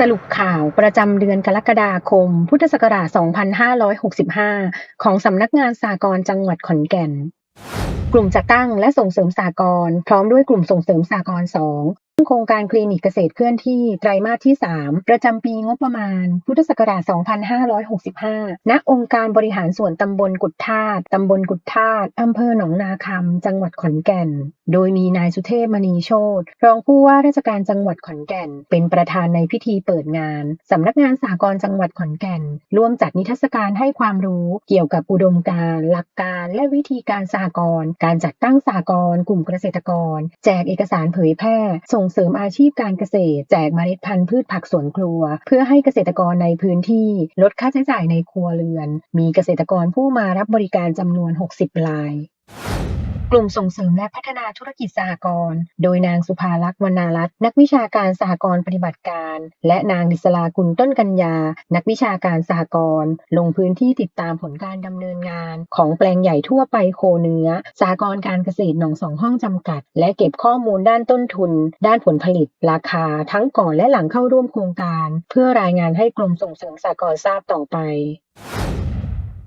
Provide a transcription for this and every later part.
สรุปข่าวประจำเดือนกรกฎาคม พุทธศักราช 2565 ของสำนักงานสากลจังหวัดขอนแก่น กลุ่มจัดตั้งและส่งเสริมสากลพร้อมด้วยกลุ่มส่งเสริมสากล2โครงการคลินิกเกษตรเคลื่อนที่ไตรมาสที่ 3 ประจำปีงบประมาณ พุทธศักราช 2565 ณ องค์การบริหารส่วนตำบลกุดธาตุตำบลกุดธาตุอำเภอหนองนาคำ จังหวัดขอนแก่น โดยมีนายสุเทพมณีโชตรองผู้ว่าราชการจังหวัดขอนแก่น เป็นประธานในพิธีเปิดงานสำนักงานสากลจังหวัดขอนแก่น ร่วมจัดนิทรรศการให้ความรู้เกี่ยวกับอุดมการหลักการและวิธีการสากลการจัดตั้งสากลกลุ่มเกษตรกร แจกเอกสารเผยแพร่ ส่งเสริมอาชีพการเกษตร แจกเมล็ดพันธุ์พืชผักสวนครัว เพื่อให้เกษตรกรในพื้นที่ลดค่าใช้จ่ายในครัวเรือน มีเกษตรกรผู้มารับบริการจำนวน 60ราย กลุ่มส่งเสริมและพัฒนาธุรกิจสหกรณ์ โดยนางสุภาลักษณ์วรรณารัตน์นักวิชาการสหกรณ์ปฏิบัติการ และนางดิศลากุลต้นกัญญา นักวิชาการสหกรณ์ ลงพื้นที่ติดตามผลการดำเนินงาน ของแปลงใหญ่ทั่วไปโคเนื้อสหกรณ์การเกษตรหนองสองห้องจำกัด และเก็บข้อมูลด้านต้นทุน ด้านผลผลิต ราคา ทั้งก่อนและหลังเข้าร่วมโครงการ เพื่อรายงานให้กรมส่งเสริมสหกรณ์ทราบต่อไป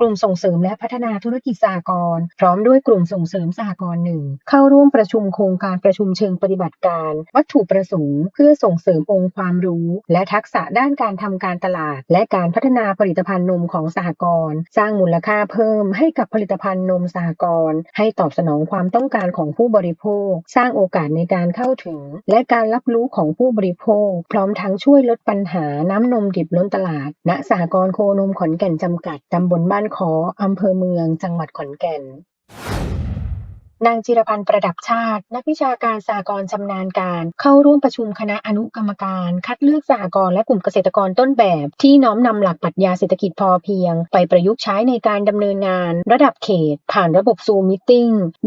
กลุ่มส่งเสริมและพัฒนาธุรกิจสหกรณ์พร้อมด้วยกลุ่มส่งเสริมสหกรณ์หนึ่งเข้าร่วมประชุมโครงการประชุมเชิงปฏิบัติการ วัตถุประสงค์ เพื่อส่งเสริมองค์ความรู้ และทักษะด้านการทำการตลาด และการพัฒนาผลิตภัณฑ์นมของสหกรณ์สร้างมูลค่าเพิ่มให้กับผลิตภัณฑ์นมสหกรณ์ให้ตอบสนองความต้องการของผู้บริโภค สร้างโอกาสในการเข้าถึง และการรับรู้ของผู้บริโภค พร้อมทั้งช่วยลดปัญหาน้ำนมดิบล้นตลาด ณสหกรณ์โคนมขอนแก่นจำกัดตำบลบ้านขออำเภอเมืองจังหวัดขอนแก่น นางจิรพันธ์ประดับชาติ นักวิชาการสหกรชำนาญการ เข้าร่วมประชุมคณะอนุกรรมการ คัดเลือกสหกรและกลุ่มเกษตรกรต้นแบบ ที่น้อมนำหลักปรัชญาเศรษฐกิจพอเพียง ไปประยุกต์ใช้ในการดำเนินงาน ระดับเขต ผ่านระบบซูมมิ팅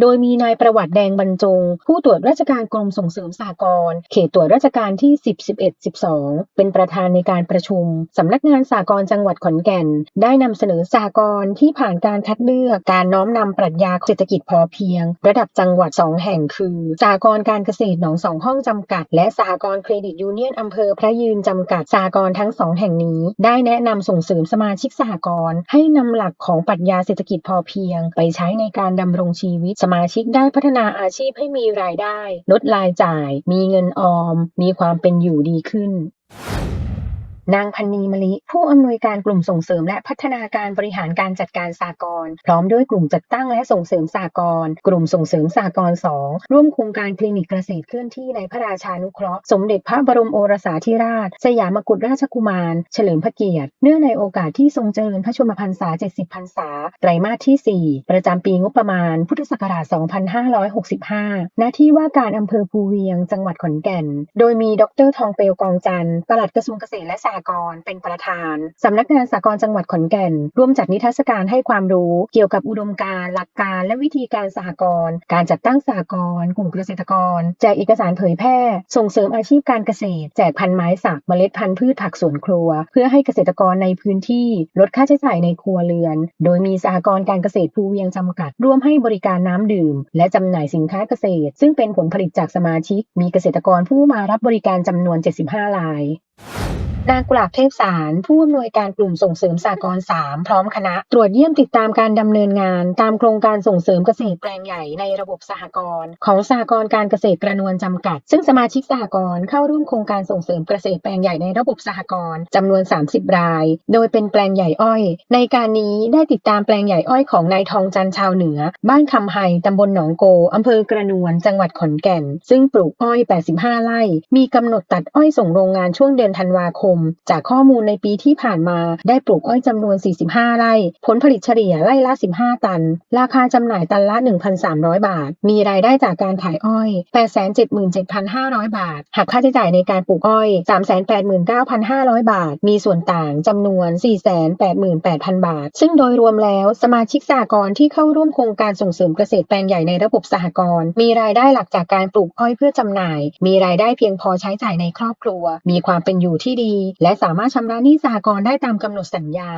โดยมีนายประวัติแดงบรรจง ผู้ตรวจราชการกรมส่งเสริมสหกรเขตตรวจราชการที่ 10 11 12 เป็นประธานในการประชุมสำนักงานสหกรจังหวัดขอนแก่น ได้นำเสนอสหกรที่ผ่านการคัดเลือกการน้อมนำปรัชญาเศรษฐกิจพอเพียงระดับจังหวัด 2 แห่งคือสหกรณ์การเกษตรหนองสองห้องจำกัด และสหกรณ์เครดิตยูเนียนอำเภอพระยืนจำกัดสหกรณ์ทั้งสองแห่งนี้ ได้แนะนำส่งเสริมสมาชิกสหกรณ์ให้นำหลักของปรัชญาเศรษฐกิจพอเพียง ไปใช้ในการดำรงชีวิต สมาชิกได้พัฒนาอาชีพให้มีรายได้ ลดรายจ่าย มีเงินออม มีความเป็นอยู่ดีขึ้น นางพันนีมลิ ผู้อำนวยการกลุ่มส่งเสริมและพัฒนาการบริหารการจัดการสากลพร้อมด้วยกลุ่มจัดตั้งและส่งเสริมสากลกลุ่มส่งเสริมสากล2ร่วมโครงการคลินิกเกษตรเคลื่อนที่ในพระราชานุเคราะห์ สมเด็จพระบรมโอรสาธิราช สยามกุฎราชกุมาร เฉลิมพระเกียรติ เนื่องในโอกาสที่ทรงเจริญพระชนมพรรษา 70 พรรษา ไตรมาสที่ 4 ประจำปีงบประมาณ พุทธศักราช 2565 หน้าที่ว่าการอำเภอภูเวียง จังหวัดขอนแก่น โดยมีดรทองเปลวกองจันทร์ปลัดกระทรวงเกษตรและสหกรณ์เป็นประธาน สำนักงานสากลจังหวัดขอนแก่น ร่วมจัดนิทรรศการให้ความรู้เกี่ยวกับอุดมการณ์หลักการและวิธีการสหกรณ์การจัดตั้งสหกรณ์กลุ่มเกษตรกร แจกเอกสารเผยแพร่ ส่งเสริมอาชีพการเกษตร แจกพันไม้สักเมล็ดพันธุ์พืชผักสวนครัว เพื่อให้เกษตรกรในพื้นที่ลดค่าใช้จ่ายในครัวเรือน โดยมีสหกรณ์การเกษตรภูเวียงจำกัด ร่วมให้บริการน้ำดื่ม และจำหน่ายสินค้าเกษตร ซึ่งเป็นผลผลิตจากสมาชิก มีเกษตรกรผู้มารับบริการจำนวน 75 ราย นางกุหลาบเทพสาร ผู้อำนวยการกลุ่มส่งเสริมสากล3พร้อมคณะ ตรวจเยี่ยมติดตามการดำเนินงาน ตามโครงการส่งเสริมเกษตรแปลงใหญ่ในระบบสหกรณ์ของสหกรณ์การเกษตรกระนวนจำกัด ซึ่งสมาชิกสหกรณ์เข้าร่วมโครงการส่งเสริมเกษตรแปลงใหญ่ในระบบสหกรณ์จำนวน 30 ราย โดยเป็นแปลงใหญ่อ้อย ในการนี้ได้ติดตามแปลงใหญ่อ้อยของนายทองจันทร์ชาวเหนือ บ้านคำไฮตำบลหนองโกอำเภอกระนวน จังหวัดขอนแก่น ซึ่งปลูกอ้อย 85 ไร่ มีกำหนดตัดอ้อยส่งโรงงานช่วงเดือนธันวาคมจากข้อมูลในปีที่ผ่านมาได้ปลูกอ้อยจำนวน 45 ไร่ ผลผลิตเฉลี่ยไร่ละ 15 ตัน ราคาจำหน่ายตันละ 1,300 บาท มีรายได้จากการขายอ้อย 877,500 บาท หักค่าใช้จ่ายในการปลูกอ้อย 389,500 บาท มีส่วนต่างจำนวน 488,000 บาท ซึ่งโดยรวมแล้วสมาชิกสหกรณ์ที่เข้าร่วมโครงการส่งเสริมเกษตรแปลงใหญ่ในระบบสหกรณ์มีรายได้หลักจากการปลูกอ้อยเพื่อจำหน่าย มีรายได้เพียงพอใช้จ่ายในครอบครัว มีความเป็นอยู่ที่ดีและสามารถชำระหนี้สหกรณ์ได้ตามกำหนดสัญญา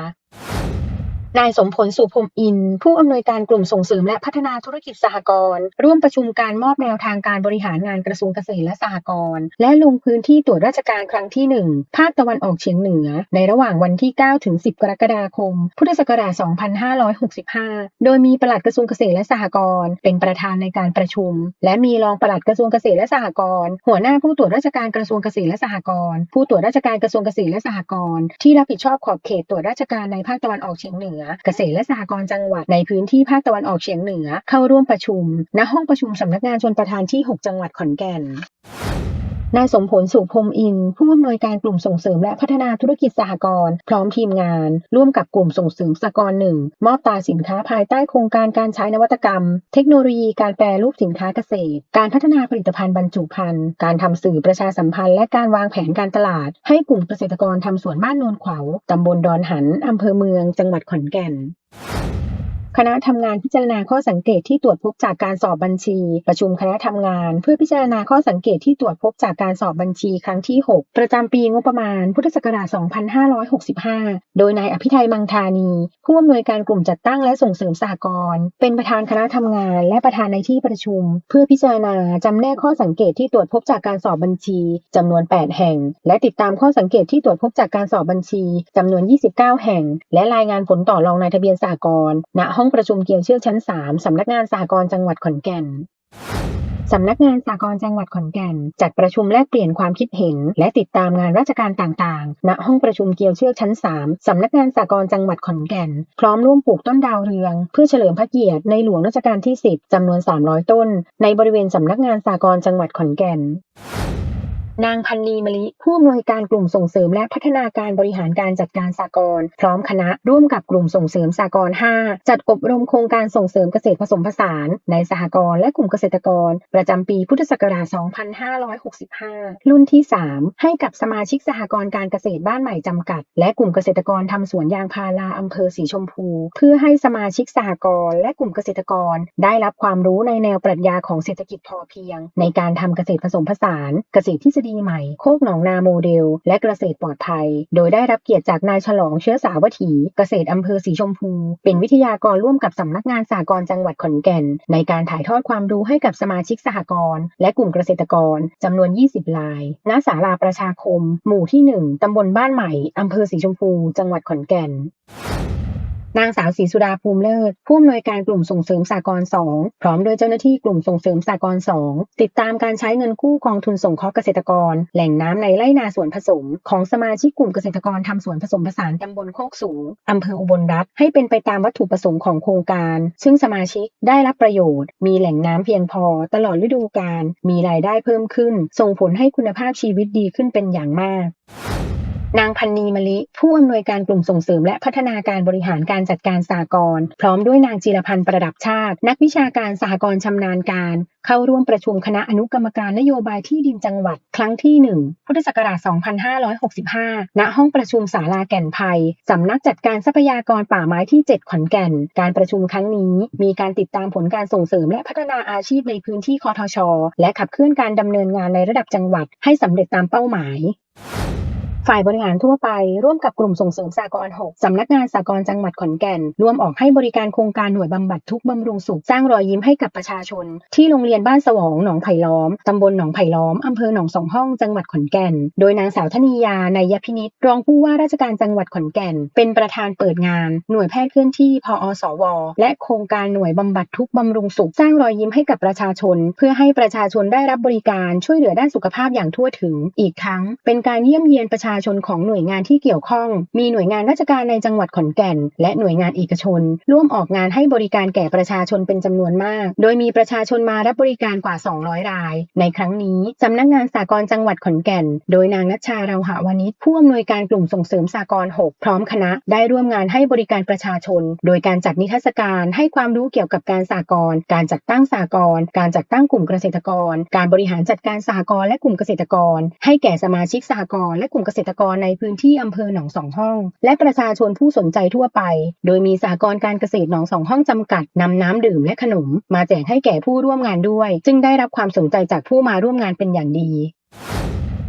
นายสมผลสุพรมอิน ผู้อำนวยการกลุ่มส่งเสริมและพัฒนาธุรกิจสหกรณ์ร่วมประชุมการมอบแนวทางการบริหารงานกระทรวงเกษตรและสหกรณ์และลงพื้นที่ตรวจราชการครั้งที่ 1 ภาคตะวันออกเฉียงเหนือ ในระหว่างวันที่ 9 ถึง 10 กรกฎาคม พุทธศักราช 2565 โดยมีปลัดกระทรวงเกษตรและสหกรณ์เป็นประธานในการประชุม และมีรองปลัดกระทรวงเกษตรและสหกรณ์หัวหน้าผู้ตรวจราชการกระทรวงเกษตรและสหกรณ์ผู้ตรวจราชการกระทรวงเกษตรและสหกรณ์ที่รับผิดชอบขอบเขตตรวจราชการในภาคตะวันออกเฉียงเหนือเกษตรและสหกรณ์จังหวัดในพื้นที่ภาคตะวันออกเฉียงเหนือเข้าร่วมประชุม ณห้องประชุมสำนักงานชนประธานที่ 6 จังหวัดขอนแก่น นายสมผลสุพรมอินผู้อำนวยการกลุ่มส่งเสริมและพัฒนาธุรกิจสหกรณ์พร้อมทีมงาน ร่วมกับกลุ่มส่งเสริมสหกรณ์หนึ่งมอบตราสินค้าภายใต้โครงการการใช้นวัตกรรม เทคโนโลยีการแปรรูปสินค้าเกษตร การพัฒนาผลิตภัณฑ์บรรจุภัณฑ์การทำสื่อประชาสัมพันธ์ และการวางแผนการตลาด ให้กลุ่มเกษตรกรทำสวนบ้านโนนขวาวตำบลดอนหันอำเภอเมือง จังหวัดขอนแก่น คณะทำงานพิจารณาข้อสังเกตที่ตรวจพบจากการสอบบัญชี ประชุมคณะทำงาน เพื่อพิจารณาข้อสังเกตที่ตรวจพบจากการสอบบัญชีครั้งที่ 6 ประจำปีงบประมาณ พุทธศักราช 2565 โดยนายอภิไทยมังธานี ผู้อำนวยการกลุ่มจัดตั้งและส่งเสริมสหกรณ์เป็นประธานคณะทำงาน และประธานในที่ประชุม เพื่อพิจารณาจำแนกข้อสังเกตที่ตรวจพบจากการสอบบัญชีจำนวน 8 แห่ง และติดตามข้อสังเกตที่ตรวจพบจากการสอบบัญชีจำนวน 29 แห่ง และรายงานผลต่อรองนายทะเบียนสหกรณ์ณห้ององประชุมเกียวเชือกชั้น 3 สำนักงานสหกรณ์จังหวัดขอนแก่นสำนักงานสหกรณ์จังหวัดขอนแก่น จัดประชุมแลกเปลี่ยนความคิดเห็น และติดตามงานราชการต่างๆ ณ ห้องประชุมเกียวเชือกชั้น 3 สำนักงานสหกรณ์จังหวัดขอนแก่น พร้อมร่วมปลูกต้นดาวเรือง เพื่อเฉลิมพระเกียรติในหลวงรัชกาลที่ 10 จำนวน 300 ต้น ในบริเวณสำนักงานสหกรณ์จังหวัดขอนแก่น นางพันนีมะลิผู้อำนวยการกลุ่มส่งเสริมและพัฒนาการบริหารการจัดการสากลพร้อมคณะร่วมกับกลุ่มส่งเสริมสากล5จัดอบรมโครงการส่งเสริมเกษตรผสมผสาน ในสหกรณ์และกลุ่มเกษตรกร ประจำปีพุทธศักราช 2565 รุ่นที่ 3 ให้กับสมาชิกสหกรณ์การเกษตรบ้านใหม่จำกัด และกลุ่มเกษตรกรทำสวนยางพาราอำเภอสีชมพู เพื่อให้สมาชิกสหกรณ์และกลุ่มเกษตรกร ได้รับความรู้ในแนวปรัชญาของเศรษฐกิจพอเพียง ในการทำเกษตรผสมผสาน เกษตรทฤษฎีใหม่ โคกหนองนาโมเดล และเกษตรปลอดภัย โดยได้รับเกียรติจากนายฉลองเชื้อสาวถีเกษตรอำเภอสีชมพู เป็นวิทยากรร่วมกับสำนักงานสหกรณ์จังหวัดขอนแก่น ในการถ่ายทอดความรู้ให้กับสมาชิกสหกรณ์และกลุ่มเกษตรกรจำนวน 20 ราย ณ ศาลาประชาคม หมู่ที่ 1 ตำบลบ้านใหม่อำเภอสีชมพู จังหวัดขอนแก่น นางสาวศรีสุดาภูมิเลิศผู้อำนวยการกลุ่มส่งเสริมสากล2พร้อมด้วยเจ้าหน้าที่กลุ่มส่งเสริมสากล2ติดตามการใช้เงินกู้กองทุนส่งเคราะห์เกษตรกร แหล่งน้ำในไร่นาสวนผสม ของสมาชิกกลุ่มเกษตรกรทำสวนผสมผสานตำบลโคกสูงอำเภออุบลรัฐให้เป็นไปตามวัตถุประสงค์ของโครงการ ซึ่งสมาชิกได้รับประโยชน์ มีแหล่งน้ำเพียงพอ ตลอดฤดูกาลมีรายได้เพิ่มขึ้น ส่งผลให้คุณภาพชีวิตดีขึ้นเป็นอย่างมาก นางพันนีมะลิ ผู้อำนวยการกลุ่มส่งเสริมและพัฒนาการบริหารการจัดการสหกรณ์พร้อมด้วยนางจีรพันธ์ประดับชาติ นักวิชาการสหกรณ์ชำนาญการ เข้าร่วมประชุมคณะอนุกรรมการนโยบายที่ดินจังหวัด ครั้งที่ 1 พุทธศักราช 2565 ณ ห้องประชุมศาลาแก่นไพสำนักจัดการทรัพยากรป่าไม้ที่ 7 ขอนแก่น การประชุมครั้งนี้ มีการติดตามผลการส่งเสริมและพัฒนาอาชีพในพื้นที่คอทช และขับเคลื่อนการดำเนินงานในระดับจังหวัดให้สำเร็จตามเป้าหมาย ฝ่ายบริหารทั่วไปร่วมกับกลุ่มส่งเสริมสากล6สำนักงานสากลจังหวัดขอนแก่น ร่วมออกให้บริการโครงการหน่วยบำบัดทุกบำรุงสุขสร้างรอยยิ้มให้กับประชาชน ที่โรงเรียนบ้านสวองหนองไผ่ล้อมตำบลหนองไผ่ล้อมอำเภอหนองสองห้องจังหวัดขอนแก่น โดยนางสาวธนียานายพินิษรองผู้ว่าราชการจังหวัดขอนแก่น เป็นประธานเปิดงาน หน่วยแพทย์เคลื่อนที่พอสว และโครงการหน่วยบำบัดทุกบำรุงสุขสร้างรอยยิ้มให้กับประชาชน เพื่อให้ประชาชนได้รับบริการช่วยเหลือด้านสุขภาพอย่างทั่วถึง อีกทั้ง เป็นการเยี่ยมเยียนประชาชนของหน่วยงานที่เกี่ยวข้อง มีหน่วยงานราชการในจังหวัดขอนแก่น และหน่วยงานเอกชน ร่วมออกงานให้บริการแก่ประชาชนเป็นจำนวนมาก โดยมีประชาชนมารับบริการกว่า 200 ราย ในครั้งนี้สำนักงานสากลจังหวัดขอนแก่น โดยนางนัชชาเราหาวานิชผู้อำนวยการกลุ่มส่งเสริมสากล6พร้อมคณะ ได้ร่วมงานให้บริการประชาชน โดยการจัดนิทรรศการให้ความรู้เกี่ยวกับการสากลการจัดตั้งสากลการจัดตั้งกลุ่มเกษตรกร การบริหารจัดการสหกรณ์และกลุ่มเกษตรกร ให้แก่สมาชิกสหกรณ์และกลุ่มเกษตรกรในพื้นที่อำเภอหนองสองห้อง และประชาชนผู้สนใจทั่วไป โดยมีสากรการเกษตรหนองสองห้องจำกัดนำน้ำดื่มและขนม มาแจกให้แก่ผู้ร่วมงานด้วย จึงได้รับความสนใจจากผู้มาร่วมงานเป็นอย่างดี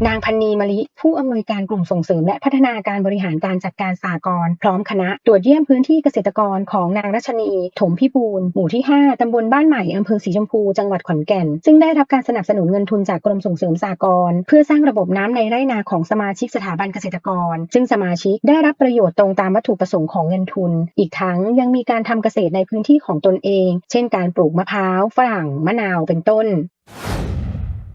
นางพันนีมะลิผู้อำนวยการกลุ่มส่งเสริมและพัฒนาการบริหารการจัดการสหกรพร้อมคณะตรวจเยี่ยมพื้นที่เกษตรกรของนางรัชนี ถมพิบูลหมู่ที่ 5 ตำบลบ้านใหม่อำเภอสีชมพู จังหวัดขอนแก่น ซึ่งได้รับการสนับสนุนเงินทุนจากกรมส่งเสริมสหกรเพื่อสร้างระบบน้ำในไร่นาของสมาชิกสถาบันเกษตรกร ซึ่งสมาชิกได้รับประโยชน์ตรงตามวัตถุประสงค์ของเงินทุน อีกทั้งยังมีการทำเกษตรในพื้นที่ของตนเอง เช่น การปลูกมะพร้าว ฝรั่ง มะนาว เป็นต้น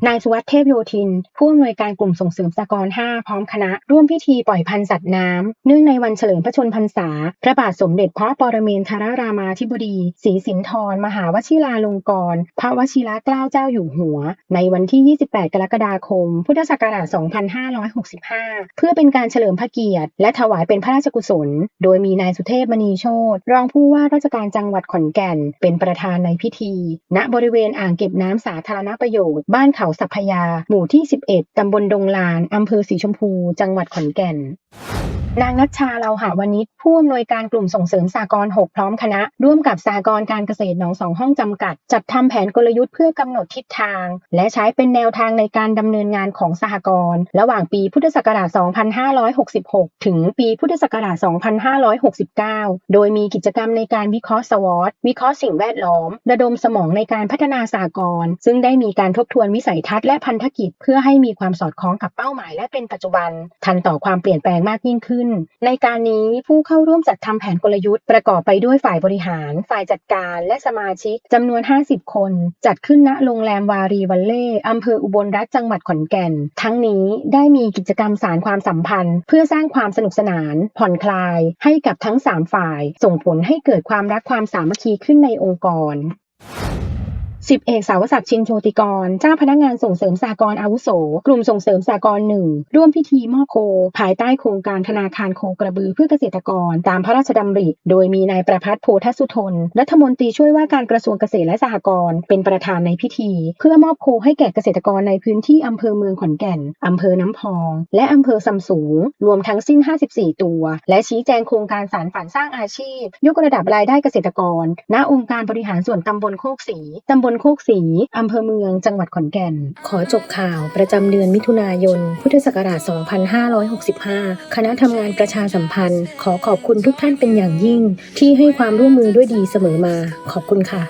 นายสุวัสด์เทพโยธิน ผู้อำนวยการกลุ่มส่งเสริมสกรณ์5 พร้อมคณะ ร่วมพิธีปล่อยพันธุ์สัตว์น้ำ เนื่องในวันเฉลิมพระชนพรรษา พระบาทสมเด็จพระปรเมนทรรามาธิบดีศรีสินธร มหาวชิราลงกรณ์พระวชิรเกล้าเจ้าอยู่หัว ในวันที่ 28 กรกฎาคม พุทธศักราช 2565 เพื่อเป็นการเฉลิมพระเกียรติ และถวายเป็นพระราชกุศล โดยมีนายสุเทพมณีโชตรองผู้ว่าราชการจังหวัดขอนแก่น เป็นประธานในพิธี ณบริเวณอ่างเก็บน้ำสาธารณประโยชน์บ้านเขาสัพพยา หมู่ที่ 11 ตำบลดงลาน อำเภอสีชมพู จังหวัดขอนแก่น นางนัชชาเราหาวนิชผู้อำนวยการกลุ่มส่งเสริมสากล6พร้อมคณะ ร่วมกับสากลการเกษตรหนองสองห้องจำกัด จัดทำแผนกลยุทธ์เพื่อกำหนดทิศทาง และใช้เป็นแนวทางในการดำเนินงานของสหกรณ์ระหว่างปีพุทธศักราช 2566 ถึงปีพุทธศักราช 2569 โดยมีกิจกรรมในการวิเคราะห์สวอตวิเคราะห์สิ่งแวดล้อม ระดมสมองในการพัฒนาสากลซึ่งได้มีการทบทวนวิสัยทัศน์และพันธกิจ เพื่อให้มีความสอดคล้องกับเป้าหมายและเป็นปัจจุบัน ทันต่อความเปลี่ยนแปลงมากยิ่งขึ้นในการนี้ผู้เข้าร่วมจัดทำแผนกลยุทธ์ประกอบไปด้วยฝ่ายบริหาร ฝ่ายจัดการและสมาชิกจำนวน 50 คน จัดขึ้นณโรงแรมวารีวัลเล่อำเภออุบลรัฐจังหวัดขอนแก่น ทั้งนี้ได้มีกิจกรรมสารความสัมพันธ์ เพื่อสร้างความสนุกสนาน ผ่อนคลาย ให้กับทั้ง 3 ฝ่าย ส่งผลให้เกิดความรักความสามัคคีขึ้นในองค์กร สิบเอกสาวศักดิ์ชินโชติกร เจ้าพนักงานส่งเสริมสากลอาวุโส กลุ่มส่งเสริมสากลหนึ่งร่วมพิธีมอบโค ภายใต้โครงการธนาคารโคกระบือเพื่อเกษตรกร ตามพระราชดำริ โดยมีนายประพัฒน์โพธสุทน รัฐมนตรีช่วยว่าการกระทรวงเกษตรและสหกรณ์เป็นประธานในพิธี เพื่อมอบโคให้แก่เกษตรกรในพื้นที่อำเภอเมืองขอนแก่นอำเภอน้ำพอง และอำเภอซำสูง รวมทั้งสิ้น 54 ตัว และชี้แจงโครงการสารฝันสร้างอาชีพ ยกระดับรายได้เกษตรกร ณองค์การบริหารส่วนตำบลโคกศรีตำบลโคกศรีอำเภอเมืองจังหวัดขอนแก่น ขอจบข่าวประจำเดือนมิถุนายน พุทธศักราช 2565 คณะทำงานประชาสัมพันธ์ ขอขอบคุณทุกท่านเป็นอย่างยิ่ง ที่ให้ความร่วมมือด้วยดีเสมอมา ขอบคุณค่ะ